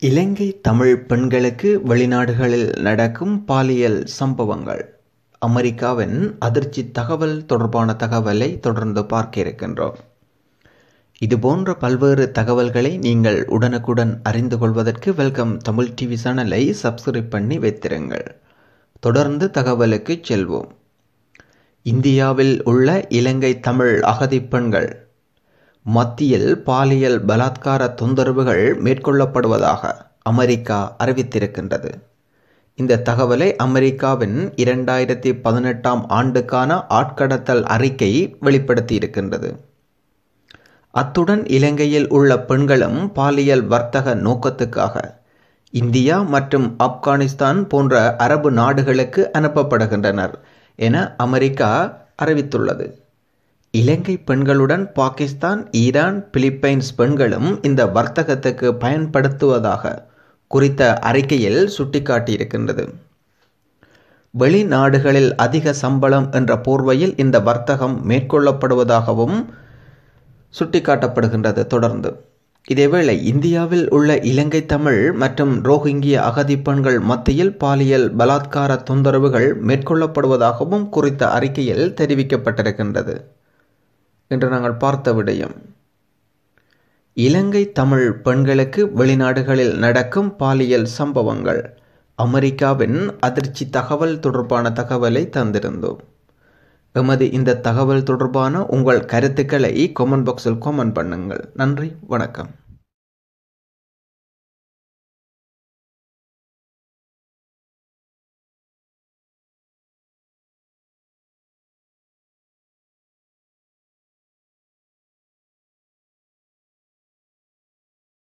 இலங்கை தமிழ் பெண்களுக்கு வெளிநாடுகளில் நடக்கும் பாலியல் சம்பவங்கள். அமெரிக்காவின் அதிர்ச்சி தகவல் தொடர்பான தகவலை தொடர்ந்து பார்க்க இருக்கின்றோம். இதுபோன்ற பல்வேறு தகவல்களை நீங்கள் உடனுக்குடன் அறிந்து கொள்வதற்கு வெல்கம் தமிழ் டிவி சேனலை சப்ஸ்கிரைப் பண்ணி வைத்திருங்கள். தொடர்ந்து தகவலுக்கு செல்வோம். இந்தியாவில் உள்ள இலங்கை தமிழ் அகதி பெண்கள் மத்தியில் பாலியல் பலாத்கார தொந்தரவுகள் மேற்கொள்ளப்படுவதாக அமெரிக்கா அறிவித்திருக்கின்றது. இந்த தகவலை அமெரிக்காவின் இரண்டாயிரத்தி பதினெட்டாம் ஆண்டுக்கான ஆட்கடத்தல் அறிக்கை வெளிப்படுத்தியிருக்கின்றது. அத்துடன் இலங்கையில் உள்ள பெண்களும் பாலியல் வர்த்தக நோக்கத்துக்காக இந்தியா மற்றும் ஆப்கானிஸ்தான் போன்ற அரபு நாடுகளுக்கு அனுப்பப்படுகின்றனர் என அமெரிக்கா அறிவித்துள்ளது. இலங்கை பெண்களுடன் பாகிஸ்தான் ஈரான் பிலிப்பைன்ஸ் பெண்களும் இந்த வர்த்தகத்துக்கு பயன்படுத்துவதாக குறித்த அறிக்கையில் சுட்டிக்காட்டியிருக்கின்றது. வெளிநாடுகளில் அதிக சம்பளம் என்ற போர்வையில் இந்த வர்த்தகம் மேற்கொள்ளப்படுவதாகவும் சுட்டிக்காட்டப்படுகின்றது தொடர்ந்து. இதேவேளை இந்தியாவில் உள்ள இலங்கை தமிழ் மற்றும் ரோஹிங்கிய அகதி பெண்கள் மத்தியில் பாலியல் பலாத்கார தொந்தரவுகள் மேற்கொள்ளப்படுவதாகவும் குறித்த அறிக்கையில் தெரிவிக்கப்பட்டிருக்கின்றது. என்று நாங்கள் பார்த்த விடயம். இலங்கை தமிழ் பெண்களுக்கு வெளிநாடுகளில் நடக்கும் பாலியல் சம்பவங்கள். அமெரிக்காவின் அதிர்ச்சி தகவல் தொடர்பான தகவலை தந்திருந்தோம். எமது இந்த தகவல் தொடர்பான உங்கள் கருத்துக்களை கொமெண்ட் பாக்ஸில் கொமெண்ட் பண்ணுங்கள். நன்றி வணக்கம்.